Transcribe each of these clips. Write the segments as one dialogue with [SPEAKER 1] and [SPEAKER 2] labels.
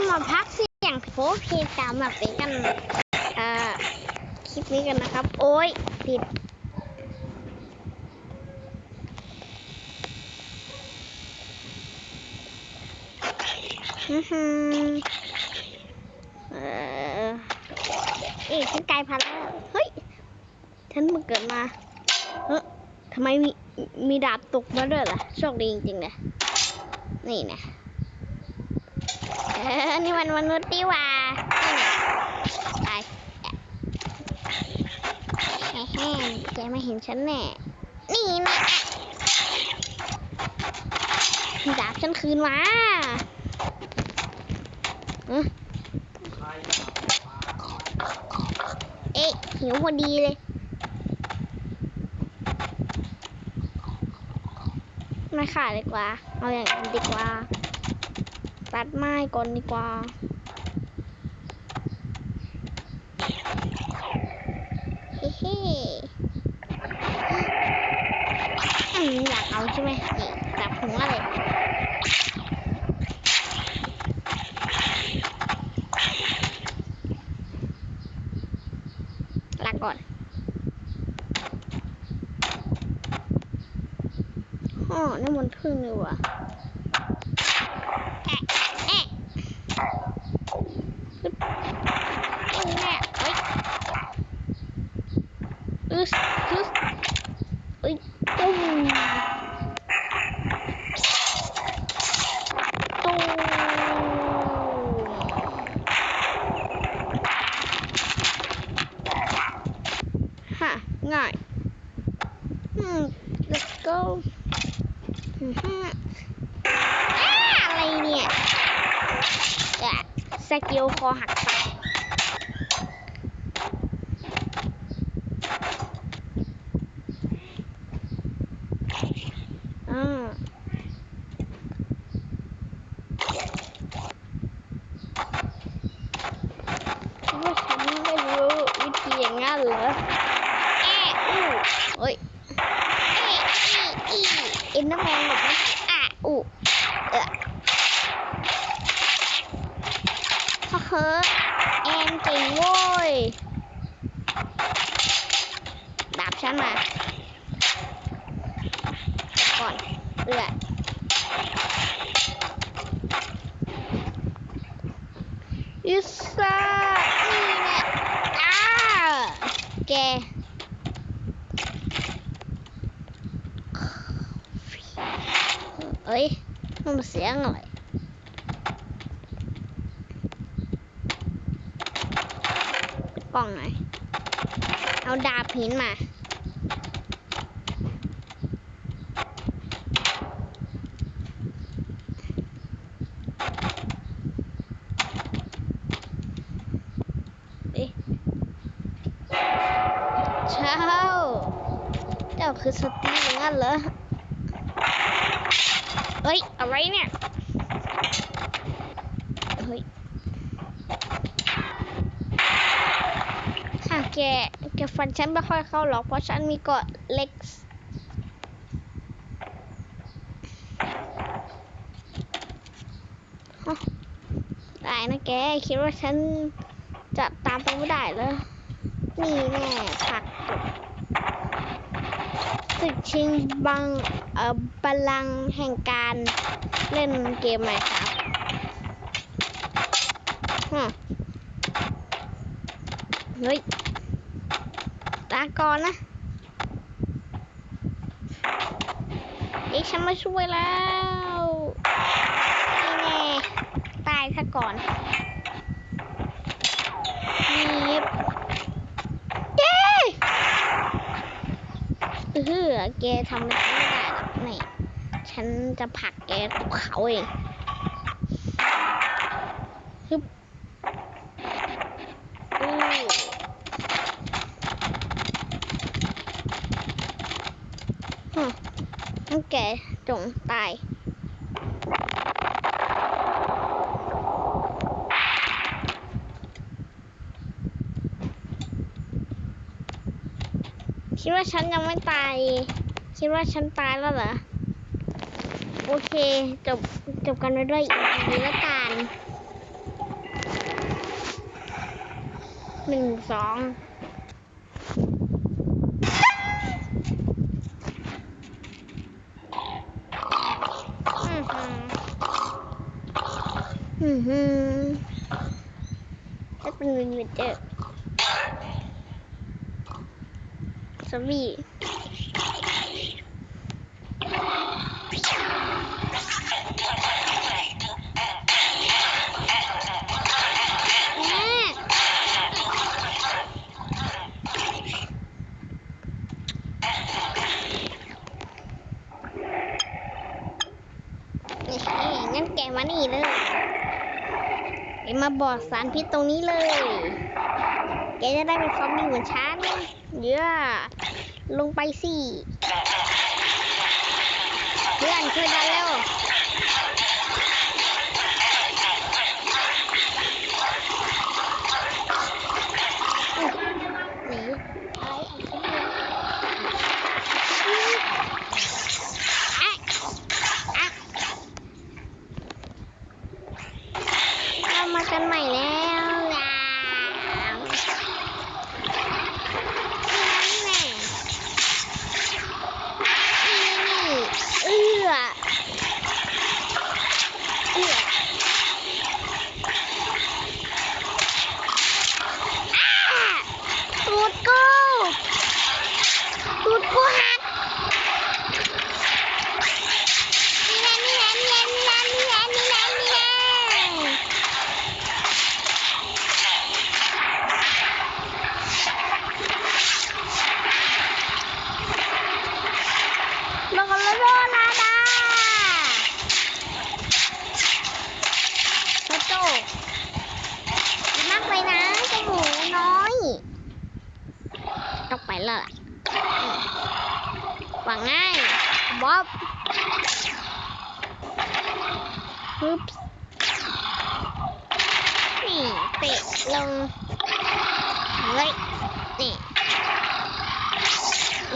[SPEAKER 1] จะมาพักเสียงโพเพตามแบบนี้กันเอ่อคลิปนี้กันนะครับ โอ้ยผิดอือหือเออเอ๊ะฉันกลายพันธุ์แล้วเฮ้ย ฉันเพิ่งเกิดมาเฮ้ยทำไมมีมีดาบตกมาด้วยล่ะโชคดีจริงๆเลยนี่นะ นี่มันมนุษย์ดีว่านี่นะตายแฮ่แฮ่แกไม่เห็นฉันแน่ นี่นะดาบฉันคืนมาเอ๊ะหิวพอดีเลย ไม่ขายดีกว่า เอาอย่างอื่นดีกว่า ตัดไม้ก่อนดีกว่า เฮ้เฮ้อยากเอาใช่ไหมนี่จับหัวเลยลาก่อนอ๋อนี่มันพึ่งนี่ว่ะแอะแอะปึ๊บนี่แน่เอ้ยอึสอึสเอ้ยตุ้มตุ้มฮะง่ายอืม let's go อือฮึอ้าอะไรเนี่ยอะสกิลคอหักปากอ่าคิดว่าฉันไม่รู้วิธีอย่างนั้นเหรอแอะอู้เฮ้ย เอะอีอีเอ็นเดอร์แมนหลบไม่ทันอะอุเออฮ่าเฮ้อแอนเก่งโว้ยดาบฉันมา ก่อนเอือ ยูซ่านี่แหละอ้าแกเอ้ยมันมาเสียงอะไรกล้องหน่อยเอาดาบหินมา เอ๊ะเช้า เจ้าคือสตีฟอย่างนั้นเหรอ เฮ้ย อะไรเนี่ย เฮ้ยค่ะแก แกฟันฉันไม่ค่อยเข้าหรอก เพราะฉันมีเกราะเล็กได้นะแก คิดว่าฉันจะตามไปไม่ได้เลย นี่แน่ผักตึกชิงบัง เอ่อ บัลลังแห่งการเล่นเกมไหมครับฮะเฮ้ย ตาก่อนนะเด็กฉันมาช่วยแล้วนี่แน่ตายซะก่อนนีบเย้เออแกทำอะไรไม่ได้หรอกนี่ ฉันจะผลักแกตกเขาเองฮึบอู้ฮึงั้นแกจงตายคิดว่าฉันยังไม่ตาย คิดว่าฉันตายแล้วเหรอ โอเค จบ จบกันไว้ด้วยอีพีละกันหนึ่งสองอือฮึจะเป็นวินวินเจอร์สวี บอกสารพิษตรงนี้เลย แกจะได้เป็นซอมบี้เหมือนฉันเยอะลงไปสิ เพื่อนช่วยดันเร็ว หนีไอ้เอาขึ้นมาอะอะเรามา กันใหม่แล้วอะนี่แน่นี่เอื้อเอื้ออ้า ตูดกูตูดกูหักนี่แหละนี่แหละนี่แหละนี่แหละนี่แหละนี่แหละนี่แหละ โลกโลโลลาดาพระโจดีมากเลยนะเจ้าหมูน้อย ต้องไปแล้วล่ะวางง่ายบ๊อบฮึบนี่เตะลง เฮ้ย นี่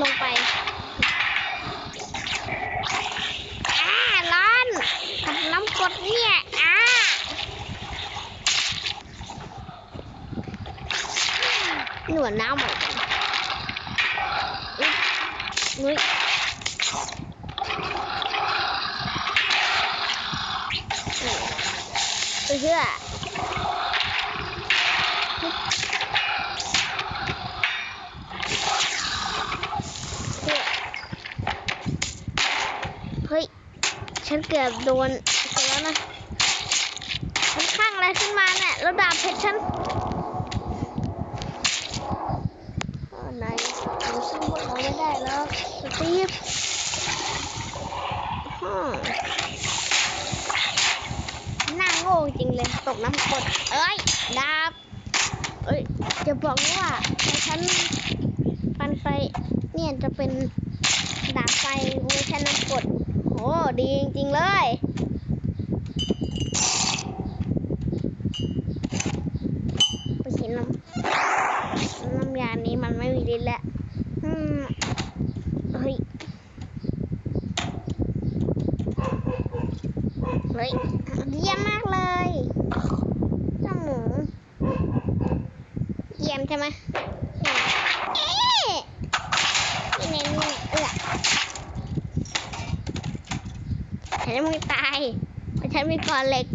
[SPEAKER 1] ลงไป อ่า ร้อนกับน้ำกรดเนี่ย อ่า หนน้ำเหมือนกันนุ้ยเพื่อเฮ้ย ฉันเกือบโดนไปแล้วนะมันข้างอะไรขึ้นมาเนี่ย แล้วดาบเพชรฉันหนูสู้พวกเราไม่ได้แล้ว สตีฟฮึมหน้าโง่จริงเลย ตกน้ำกด เอ้ย ดาบ เอ้ย จะบอกว่าฉันปันไฟ เนี่ยจะเป็นดาบไฟเวอร์ชันน้ำกดโหดีจริง ๆ เลย ไปกินน้ำ น้ำยานี้มันไม่มีฤทธิ์แล้วอืมเฮ้ย เฮ้ย เยี่ยมมากเลยเจ้าหมูเยี่ยม ใช่ไหมเอ๊ะนี่ไงนี่ไงเอื้อฉันไมึงตายเพราะฉันมีกอนเหล็ก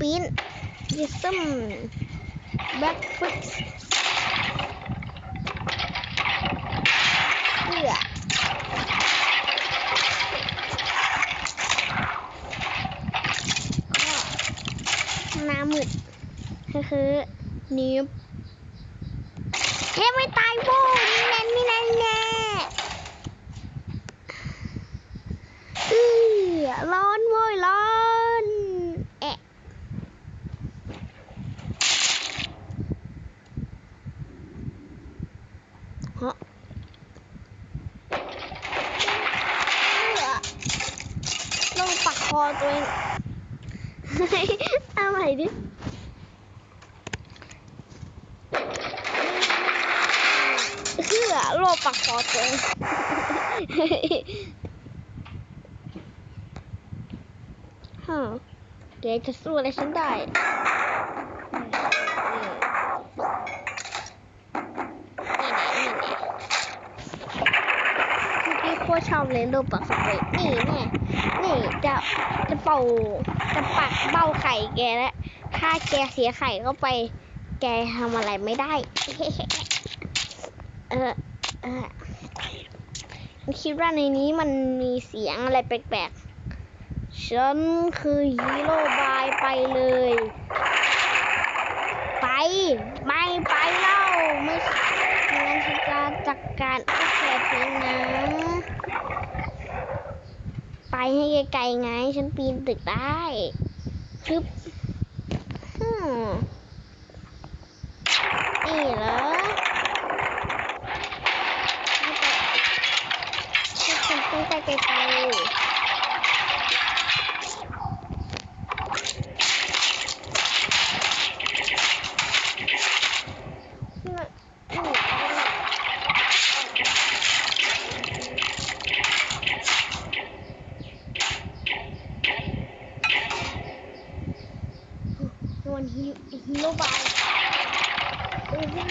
[SPEAKER 1] ปินยิซึมแบ็คฟิกเพื่อน้ำมึดคือนิ้ว ปักคอตัวเองฮะเดี๋ยวจะสู้อะไรฉันได้นี่โคตรชอบเลยโลปักสเปรย์นี่แน่นี่จะจะเป่าจะปักเบ้าไข่แกแล้วถ้าแกเสียไข่เข้าไป แกทำอะไรไม่ได้ เออเออ คิดว่าในนี้มันมีเสียงอะไรแปลกๆ ฉันคือฮีโร่บายไปเลย ไป ไม่ไปเล่าไม่งั้นฉันจะจัดการไอ้แกทิ้งนะ ไปให้ไกลๆไง ฉันปีนตึกได้คึบฮึนี่เหรอ ให้ คุณต้องไปไกลๆโดนฮีฮีโร่บายเออพี่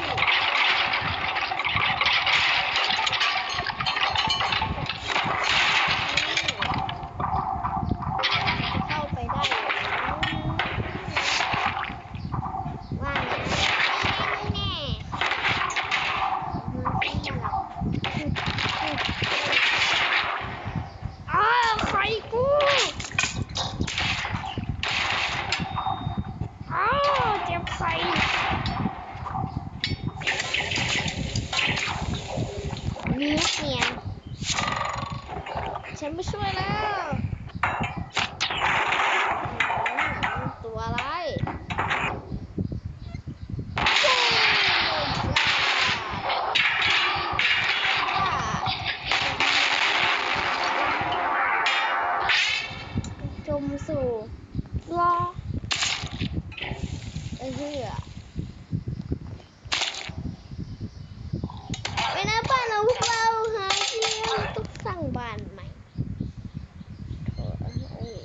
[SPEAKER 1] เข้าไปได้เหรอว่าไงแน่อ้าวใครกูอ้าวเจ็บใครมีเสียงฉันไม่ช่วยแล้ว ตัวอะไรจมสู่รอเออเหือไปนะบ้านเราพวกเราหาเที่ยว ต้องสั่งบ้านใหม่โถ่เอ้ย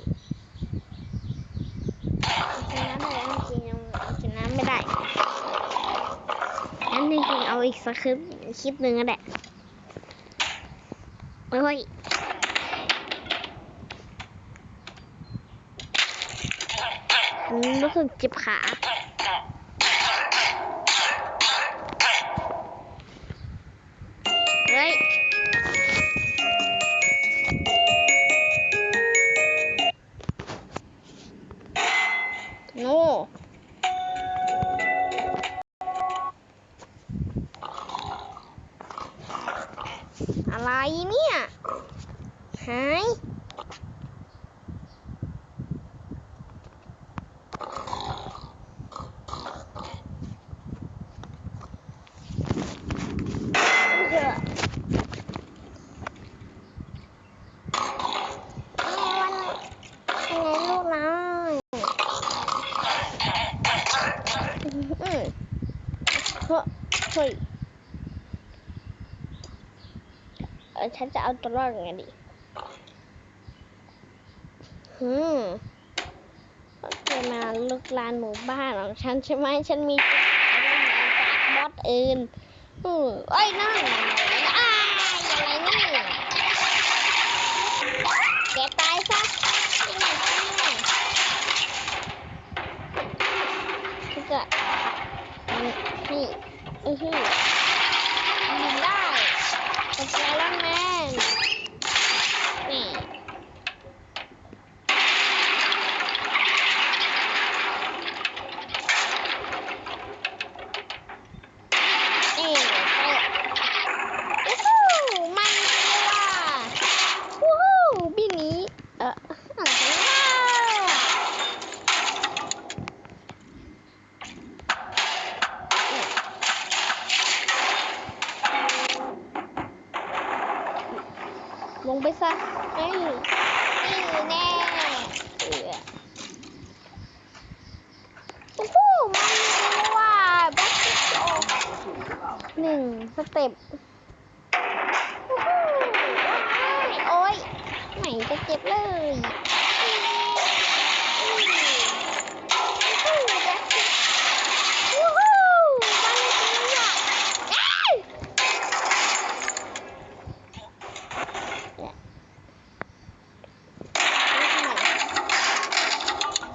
[SPEAKER 1] กินน้ำไม่ได้จริงๆกินน้ำไม่ได้งั้นจริงๆเอาอีกสักคลิปคลิปหนึ่งก็ได้โอ้ยรู้สึกเจ็บขา อะไรเนี่ย หาย เยอะนี่วันยังไงลูกน้อยอืมเฮ้ยเฮ้ยเออ ฉันจะเอาตัวรอดยังไงดีหืมจะมาลุกลานหมู่บ้านของฉันใช่ไหมฉันมีจุดขายอาหารจากบอสอื่นอืมเอ้ยนั่นอ้ายอะไรนี่แกตายซะนี่จะนี่อือหือยิงได้เป็นไอรอนแมนนี่ ลงไปซะเอ้ยนี่แน่เออโอ้โหมันรู้ว่าแบ็คโอหนึ่งสเต็ปโอ้โหโอ้ยไหนจะเจ็บเลยวู้ฮู้มันจริงอะเอ้ย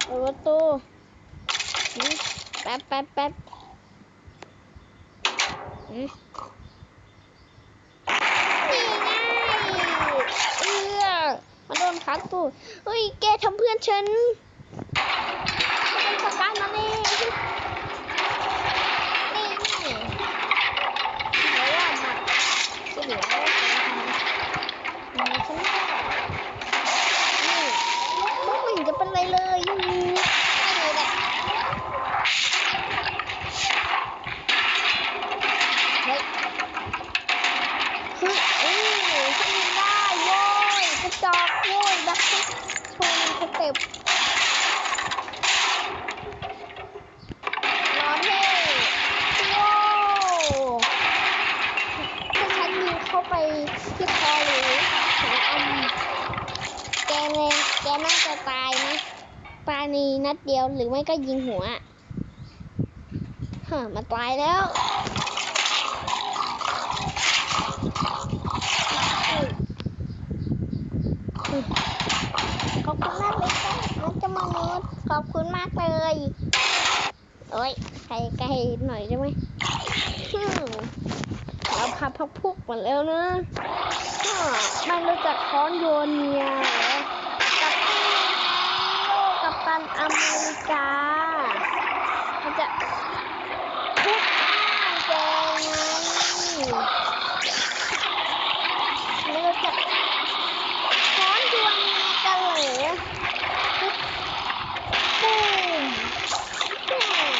[SPEAKER 1] เปิดประตูอืมแป๊บแป๊บแป๊บอืมนี่ไงเอื้อมาโดนขาตูเฮ้ย แกทำเพื่อนฉันเป็นสการมานี่นี่นี่เดี๋ยวว่าหมัดจะเหลือไว้ใครทำมันฉันก็นี่ไม่เห็นจะเป็นไรเลยอืมไม่รู้แหละ เฮ้ยคือเอ้ยทำได้โว้ยกระจอกโว้ยแบบชนสเต็ปร้อนเท่โว้ถ้าฉันยิงเข้าไปที่คอหรือหัวอมแกเลยแกน่าจะตายนะ ตายในนัดเดียวห รือไม่ก็ยิงหัวเฮ้อมาตายแล้วขอบคุณมากเลยค่ะน้องจะมนุษย์ขอบคุณมากเลยโอ้ยใครใกล้หน่อยได้ไหมเราพาพักพุกหมดแล้วนะไม่รู้จักค้อนโยนเนี่ยันอเมริกาเขาจะพูดแกไงไม่รู้จัก ช้อนดวงกันเหรอปุ๊บปุ้มปุ้ม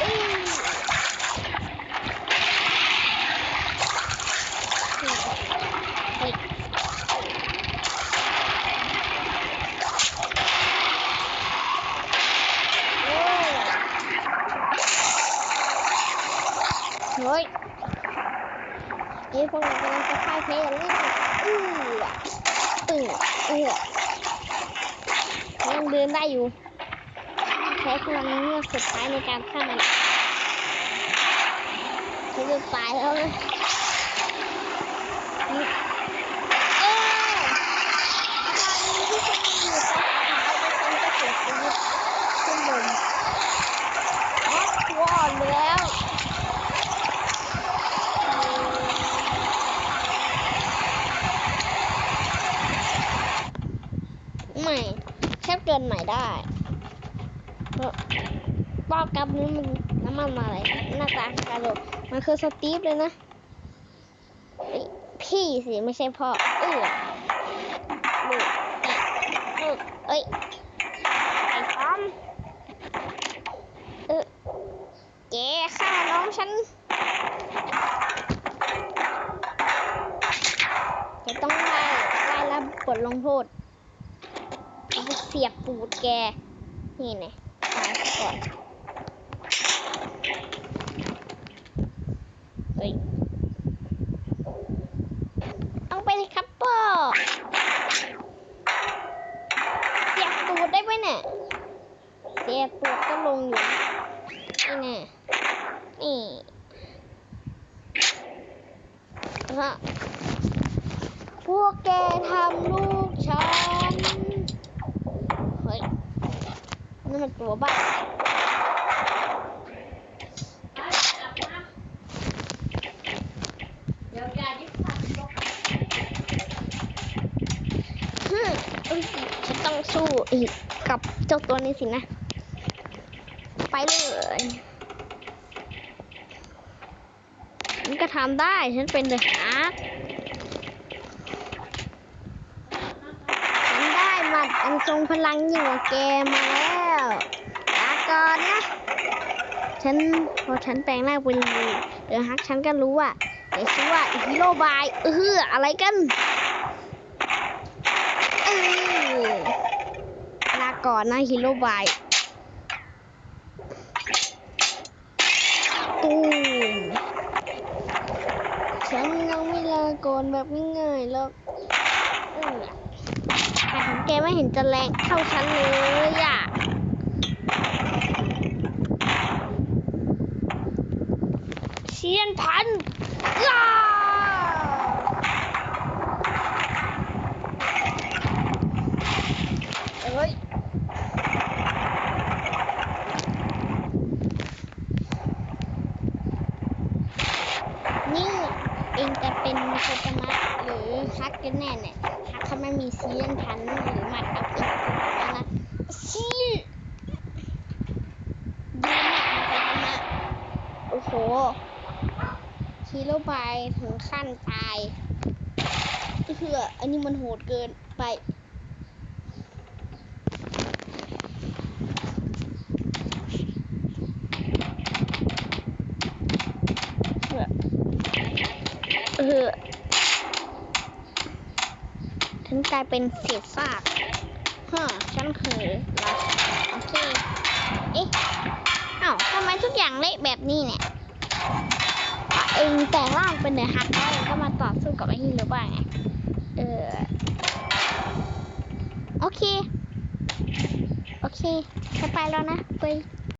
[SPEAKER 1] อืมเฮ้ยโอ้ยเฮ้ย นี่พวกเรากำลังจะพ่ายแพ้อย่างนี้อื้อตึงเอื้อยังเดิน ได้อยู่ ใช้พลังเงือกสุดท้ายในการฆ่ามันเขาจะตายแล้วนะนี่เออทางนี้ที่ฉันมีอยู่ตอนสุดท้ายดิฉันจะเสียชีวิตขึ้นบนอ๋อวอดไปแล้ว ไม่แได้เพราะป้อกกับนี้มันน้ำมันอะไรหน้าตาการะโดมันคือสตีฟเลยนะ พี่สิ ไม่ใช่พ่อเออลูกเอ้ยลูกเอ้ยไอ้พร้อมเออแกฆ่าน้องฉันจะต้องไล่ไล่รับบทลงโทษ เอาไปเสียบปูดแก นี่ ไงตายก่อน เฮ้ย ต้องไปเลยครับพ่อเสียบปูดได้ไหมเนี่ย เสียบปูดก็ลงอยู่ นี่ไงนี่แล้วก็พวกแกทำลูกฉัน เฮ้ยนั่นมันตัวบ้าฮึ่มเอ้ยฉันต้องสู้อีกกับเจ้าตัวนี้สินะ ไปเลยมันก็ทำได้ฉันเป็นเดอะฮาร์ดฉันได้หมัดอันทรงพลังยิ่งกว่าแกมาแล้วลาก่อนนะ ฉันพอฉันแปลงร่างเป็นเดอะฮักฉันก็รู้ว่าเดี๋ยวชื่อว่าฮีโร่บายเอออะไรกันเออลา ก่อนนะฮีโร่บายตูมฉันยังไม่ลาก่อนแบบง่ายๆหรอกเออแต่ของแกไม่เห็นจะแรงเท่าฉันเลยอะเชียนพันธุ์ย่าเอ้ย นี่เองจะเป็นโคตมะหรือฮักกันแน่เนี่ยฮักเขาไม่มีเซียนพันธุ์หรือหมัดเอาเองแล้วนะซีดีมากโคตมะโอ้โห ฮีโร่บายถึงขั้นตายเพื่ออันนี้มันโหดเกินไปเอออถึงกลายเป็นเศษซากฮะฉันคือราชาโอเค เอ๊ะ เอ้าทำไมทุกอย่างเละแบบนี้เนี่ย เองแต่ร่างเป็นเนื้อฮักแล้วเองก็มาต่อสู้กับไอ้นี่หรือเปล่าไงเออโอเค โอเคจะไปแล้วนะไป